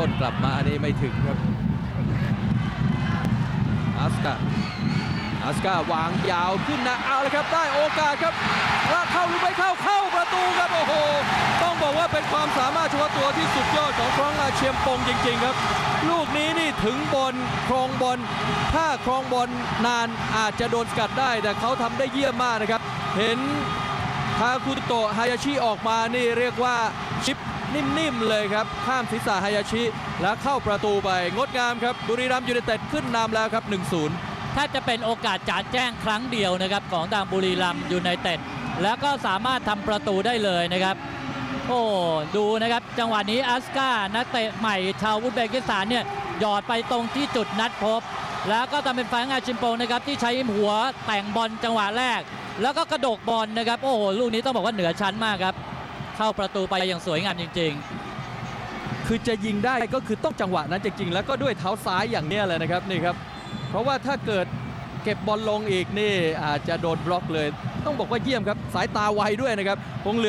ส้นกลับมานี่ไม่ถึงครับอาสกาอาสกาวางยาวขึ้นนะเอาเลยครับได้โอกาสครับว่าเข้าหรือไม่เข้าเข้าประตูครับโอ้โหต้องบอกว่าเป็นความสามารถเฉพาะตัวที่สุดยอดของฟรองอาเชียมปงจริง ๆ ครับ ลูกนี้นี่ถึงบอลครองบอลถ้าครองบอลนานอาจจะโดนสกัดได้ แต่เขาทำได้เยี่ยมมากนะครับ เห็น ทาคุโตะฮายาชิออกมานี่เรียกว่าชิปนิ่มๆเลยครับ ข้ามศีรษะฮายาชิ แล้วเข้าประตูไปงดงามครับ บุรีรัมย์ยูไนเต็ดขึ้นนำแล้วครับ 1-0 ถ้าจะเป็นโอกาสจาดแจ้งครั้งเดียวนะครับ ของทางบุรีรัมย์ยูไนเต็ดแล้วก็สามารถทำประตูได้เลยนะครับ โอ้ดูนะครับ จังหวะนี้อัสกานักเตะใหม่ชาวอุซเบกิสถานเนี่ยหยอดไปตรงที่จุดนัดพบ แล้วก็ทำเป็นแฟงอาชิมโปนะครับที่ใช้หัวแต่งบอลจังหวะแรก แล้วก็กระโดกบอลนะครับ โอ้โหลูกนี้ต้องบอกว่าเหนือชั้นมากครับ เข้าประตูไปอย่างสวยงามจริง ๆคือจะยิงได้ก็คือต้องจังหวะนั้นจริงๆ แล้วก็ด้วยเท้าซ้ายอย่างเนี้ยเลยนะครับนี่ครับ เพราะว่าถ้าเกิดเก็บบอลลงอีกนี่อาจจะโดนบล็อกเลย ต้องบอกว่าเยี่ยมครับ สายตาไวด้วยนะครับคงเหลือ